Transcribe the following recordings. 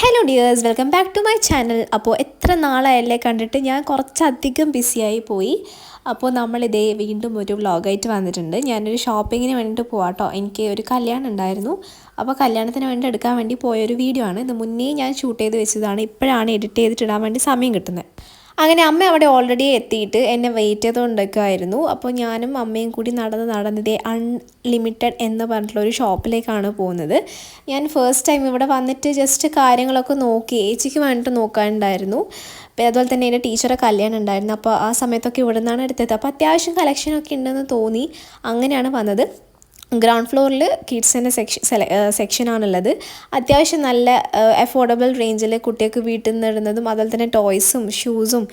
Hello dears welcome back to my channel അപ്പോൾ എത്ര നാളായല്ലേ കണ്ടിട്ട് ഞാൻ കുറച്ചധികം ബിസിയായി പോയി. അപ്പോൾ നമ്മളിതേ വീണ്ടും ഒരു വ്ളോഗായിട്ട് വന്നിട്ടുണ്ട്. ഞാനൊരു ഷോപ്പിങ്ങിന് വേണ്ടിയിട്ട് പോവാം കേട്ടോ എനിക്ക് ഒരു കല്യാണം ഉണ്ടായിരുന്നു. അപ്പോൾ കല്യാണത്തിന് വേണ്ടി എടുക്കാൻ വേണ്ടി പോയൊരു വീഡിയോ ആണ്. ഇത് മുന്നേ ഞാൻ ഷൂട്ട് ചെയ്ത് വെച്ചതാണ്. ഇപ്പോഴാണ് എഡിറ്റ് ചെയ്തിട്ടിടാൻ വേണ്ടി സമയം കിട്ടുന്നത്. അങ്ങനെ അമ്മ അവിടെ ഓൾറെഡി എത്തിയിട്ട് എന്നെ വെയിറ്റ് ചെയ്തുകൊണ്ടൊക്കെയായിരുന്നു അപ്പോൾ ഞാനും അമ്മയും കൂടി നടന്ന് നടന്നതേ അൺലിമിറ്റഡ് എന്ന് പറഞ്ഞിട്ടുള്ള ഒരു ഷോപ്പിലേക്കാണ് പോകുന്നത്. ഞാൻ ഫസ്റ്റ് ടൈം ഇവിടെ വന്നിട്ട് ജസ്റ്റ് കാര്യങ്ങളൊക്കെ നോക്കി ഏച്ചിക്ക് വേണ്ടിയിട്ട് നോക്കാനുണ്ടായിരുന്നു. അതുപോലെ തന്നെ എന്റെ ടീച്ചറെ കല്യാണം ഉണ്ടായിരുന്നു. അപ്പോൾ ആ സമയത്തൊക്കെ ഇവിടെ നിന്നാണ് എടുത്തത്. അപ്പോൾ അത്യാവശ്യം കളക്ഷനൊക്കെ ഉണ്ടെന്ന് തോന്നി അങ്ങനെയാണ് വന്നത്. ഗ്രൗണ്ട് ഫ്ലോറിൽ കിഡ്സിന്റെ സെക്ഷൻ സെക്ഷനാണുള്ളത് അത്യാവശ്യം നല്ല അഫോർഡബിൾ റേഞ്ചിൽ കുട്ടികൾക്ക് വീട്ടിൽ നിന്ന് ഇടുന്നതും അതുപോലെ തന്നെ ടോയ്സും ഷൂസും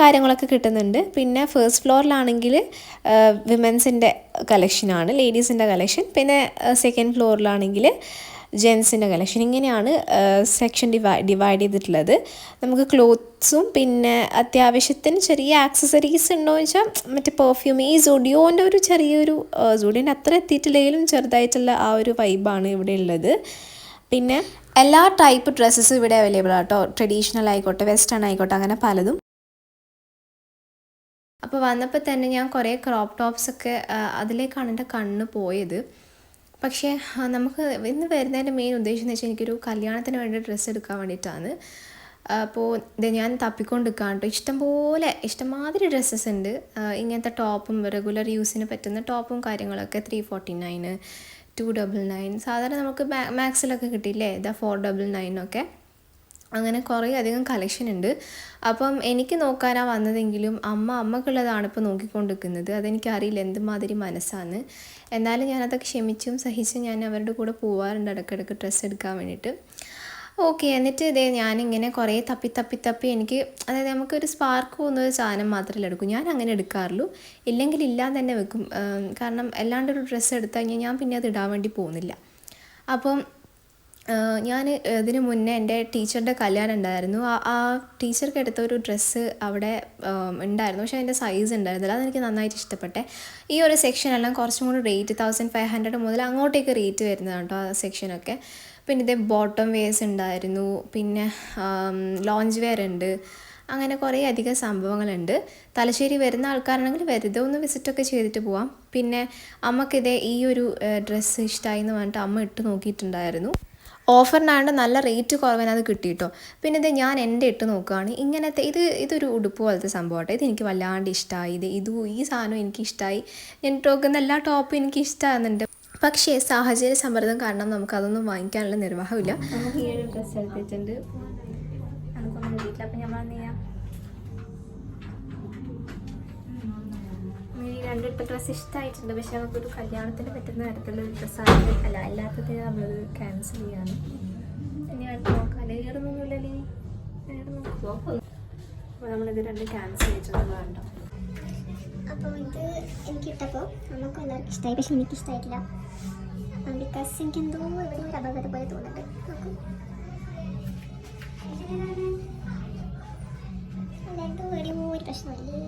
കാര്യങ്ങളൊക്കെ കിട്ടുന്നുണ്ട്. പിന്നെ ഫസ്റ്റ് ഫ്ലോറിലാണെങ്കിൽ വിമൻസിന്റെ കളക്ഷനാണ് ലേഡീസിന്റെ കളക്ഷൻ പിന്നെ സെക്കൻഡ് ഫ്ലോറിലാണെങ്കിൽ ജെൻസിന്റെ കളക്ഷൻ ഇങ്ങനെയാണ് സെക്ഷൻ ഡിവൈ ഡിവൈഡ് ചെയ്തിട്ടുള്ളത്. നമുക്ക് ക്ലോത്ത്സും പിന്നെ അത്യാവശ്യത്തിന് ചെറിയ ആക്സസറീസ് ഉണ്ടോ എന്ന് വെച്ചാൽ മറ്റേ പെർഫ്യൂം ഈ സുഡിയോന്റെ ഒരു ചെറിയൊരു സുഡിയോന്റെ അത്ര എത്തിയിട്ടില്ലെങ്കിലും ചെറുതായിട്ടുള്ള ആ ഒരു വൈബാണ് ഇവിടെ ഉള്ളത്. പിന്നെ എല്ലാ ടൈപ്പ് ഡ്രസ്സസും ഇവിടെ അവൈലബിൾ ആട്ടോ ട്രഡീഷണൽ ആയിക്കോട്ടെ വെസ്റ്റേൺ ആയിക്കോട്ടെ അങ്ങനെ പലതും. അപ്പോൾ വന്നപ്പോൾ തന്നെ ഞാൻ കുറേ ക്രോപ്പ് ടോപ്സൊക്കെ അതിലേക്കാണ് എന്റെ കണ്ണ് പോയത്. പക്ഷേ നമുക്ക് ഇന്ന് വരുന്നതിന്റെ മെയിൻ ഉദ്ദേശം എന്ന് വെച്ചാൽ എനിക്കൊരു കല്യാണത്തിന് വേണ്ടി ഡ്രസ്സ് എടുക്കാൻ വേണ്ടിയിട്ടാണ്. അപ്പോൾ ഇത് ഞാൻ തപ്പിക്കൊണ്ടിരിക്കുകയാണ് കേട്ടോ. ഇഷ്ടംപോലെ ഇഷ്ടംമാതിരി ഡ്രസ്സസ് ഉണ്ട്. ഇങ്ങനത്തെ ടോപ്പും റെഗുലർ യൂസിന് പറ്റുന്ന ടോപ്പും കാര്യങ്ങളൊക്കെ three forty nine to double nine സാധാരണ നമുക്ക് മാക്സിലൊക്കെ കിട്ടിയില്ലേ? ഇതാ ഫോർ ഡബിൾ നയനൊക്കെ അങ്ങനെ കുറേ അധികം കളക്ഷൻ ഉണ്ട്. അപ്പം എനിക്ക് നോക്കാനാണ് വന്നതെങ്കിലും അമ്മ അമ്മക്കുള്ളതാണ് ഇപ്പോൾ നോക്കിക്കൊണ്ടിരിക്കുന്നത്. അതെനിക്കറിയില്ല എന്തുമാതിരി മനസ്സാണ് എന്നാലും ഞാനതൊക്കെ ക്ഷമിച്ചും സഹിച്ചും ഞാൻ അവരുടെ കൂടെ പോവാറുണ്ട് ഇടയ്ക്കിടയ്ക്ക് ഡ്രസ്സ് എടുക്കാൻ വേണ്ടിയിട്ട്. ഓക്കെ എന്നിട്ട് ഇതേ ഞാനിങ്ങനെ കുറേ തപ്പി തപ്പി തപ്പി എനിക്ക് അതായത് നമുക്കൊരു സ്പാർക്ക് പോകുന്ന ഒരു സാധനം മാത്രമല്ല എടുക്കും. ഞാൻ അങ്ങനെ എടുക്കാറുള്ളൂ. ഇല്ലെങ്കിൽ ഇല്ലാതെ തന്നെ വെക്കും. കാരണം അല്ലാണ്ടൊരു ഡ്രസ്സ് എടുത്തു കഴിഞ്ഞാൽ ഞാൻ പിന്നെ അത് ഇടാൻ വേണ്ടി പോകുന്നില്ല. അപ്പം ഞാൻ ഇതിന് മുന്നേ എന്റെ ടീച്ചറിന്റെ കല്യാണം ഉണ്ടായിരുന്നു. ആ ടീച്ചർക്ക് എടുത്ത ഒരു ഡ്രസ്സ് അവിടെ ഉണ്ടായിരുന്നു. പക്ഷേ അതിന്റെ സൈസ് ഉണ്ടായിരുന്നില്ല. അതെനിക്ക് നന്നായിട്ട് ഇഷ്ടപ്പെട്ടെ. ഈ ഒരു സെക്ഷനെല്ലാം കുറച്ചും കൂടി റേറ്റ് തൗസൻഡ് ഫൈവ് ഹൺഡ്രഡ് മുതൽ അങ്ങോട്ടേക്ക് റേറ്റ് വരുന്നതാണ് കേട്ടോ ആ സെക്ഷനൊക്കെ പിന്നെ ഇതേ ബോട്ടം വെയർസ് ഉണ്ടായിരുന്നു. പിന്നെ ലോഞ്ച് വെയർ ഉണ്ട്. അങ്ങനെ കുറേ അധികം സംഭവങ്ങളുണ്ട്. തലശ്ശേരി വരുന്ന ആൾക്കാരാണെങ്കിൽ വെറുതെ ഒന്ന് വിസിറ്റൊക്കെ ചെയ്തിട്ട് പോവാം. പിന്നെ അമ്മക്കിതേ ഈ ഒരു ഡ്രസ്സ് ഇഷ്ടമായി എന്ന് പറഞ്ഞിട്ട് അമ്മ ഇട്ട് നോക്കിയിട്ടുണ്ടായിരുന്നു. ഓഫറിനാണ്ട് നല്ല റേറ്റ് കുറവിനത് കിട്ടിയിട്ടോ പിന്നെ ഇത് ഞാൻ എന്റെ ഇട്ട് നോക്കുകയാണ് ഇങ്ങനത്തെ ഇത് ഇതൊരു ഉടുപ്പ് പോലത്തെ സംഭവം ഇത് എനിക്ക് വല്ലാണ്ട് ഇഷ്ടമായി ഇത് ഇത് ഈ സാധനം എനിക്ക് ഇഷ്ടമായി ഞാൻ ടോക്കുന്ന എല്ലാ ടോപ്പും എനിക്ക് ഇഷ്ടമാകുന്നുണ്ട് പക്ഷേ സാഹചര്യ സമ്മർദ്ദം കാരണം നമുക്കതൊന്നും വാങ്ങിക്കാനുള്ള നിർവാഹമില്ല. നമുക്ക് ഈ ഒരു ഡ്രസ്സ് എടുത്തിട്ടുണ്ട്. നമുക്കൊന്നും നമ്മൾ രണ്ടിട്ട ഡ്രസ്സ് ഇഷ്ടമായിട്ടുണ്ട് പക്ഷെ നമുക്കൊരു കല്യാണത്തിന് പറ്റുന്ന തരത്തിലുള്ള ഒരു ഡ്രസ്സാണ് അല്ല. അല്ലാത്തതിന് നമ്മളത് ക്യാൻസൽ ചെയ്യാണ്. ഇനി അടുത്ത് നോക്കാം. ഏറൊന്നുമില്ലല്ലേ വേറെ നോക്കുമോ അപ്പോൾ നമ്മളിത് രണ്ട് ക്യാൻസൽ ചെയ്തിട്ടുണ്ട് വേണ്ട അപ്പോൾ ഇത് എനിക്ക് ഇട്ടപ്പോൾ നമുക്ക് എല്ലാവർക്കും ഇഷ്ടമായി പക്ഷെ എനിക്ക് ഇഷ്ടമായിട്ടില്ല ബിക്കോസ് എനിക്ക് എന്തോ ഇവിടെ ഒരു അപകടം പോലെ തോന്നുന്നുണ്ട്. നോക്കും. രണ്ടും ഒരു പ്രശ്നമല്ലേ?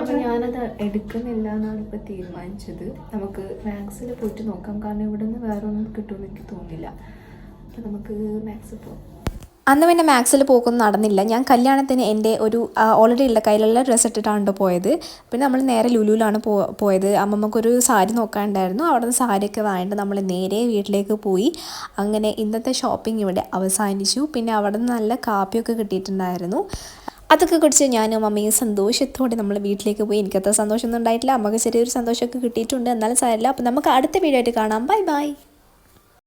അപ്പോൾ ഞാനത് എടുക്കുന്നില്ല എന്നാണ് ഇപ്പോൾ തീരുമാനിച്ചത്. നമുക്ക് മാക്സിൽ പോയിട്ട് നോക്കാം. കാരണം ഇവിടെ നിന്ന് വേറെ ഒന്നും കിട്ടുമെന്ന് എനിക്ക് തോന്നില്ല അപ്പോൾ നമുക്ക് മാക്സിൽ പോകാം അന്ന് പിന്നെ മാക്സിൽ പോക്കൊന്നും നടന്നില്ല. ഞാൻ കല്യാണത്തിന് എന്റെ ഒരു ഓൾറെഡി ഉള്ള കയ്യിലുള്ള ഡ്രസ്സ് ഇട്ടിട്ടാണ് പോയത്. പിന്നെ നമ്മൾ നേരെ ലുലുവിലാണ് പോ പോയത്. അമ്മമ്മക്കൊരു സാരി നോക്കാനുണ്ടായിരുന്നു. അവിടെ നിന്ന് സാരിയൊക്കെ വാങ്ങിയിട്ട് നമ്മൾ നേരെ വീട്ടിലേക്ക് പോയി. അങ്ങനെ ഇന്നത്തെ ഷോപ്പിംഗ് ഇവിടെ അവസാനിച്ചു. പിന്നെ അവിടെ നിന്ന് നല്ല കാപ്പിയൊക്കെ കിട്ടിയിട്ടുണ്ടായിരുന്നു. അതൊക്കെ കുറിച്ച് ഞാനും അമ്മയും സന്തോഷത്തോടെ നമ്മൾ വീട്ടിലേക്ക് പോയി. എനിക്കത്ര സന്തോഷമൊന്നും ഉണ്ടായിട്ടില്ല. അമ്മയ്ക്ക് ചെറിയൊരു സന്തോഷമൊക്കെ കിട്ടിയിട്ടുണ്ട്. എന്നാലും സാരമില്ല. അപ്പോൾ നമുക്ക് അടുത്ത വീഡിയോ ആയിട്ട് കാണാം. Bye bye.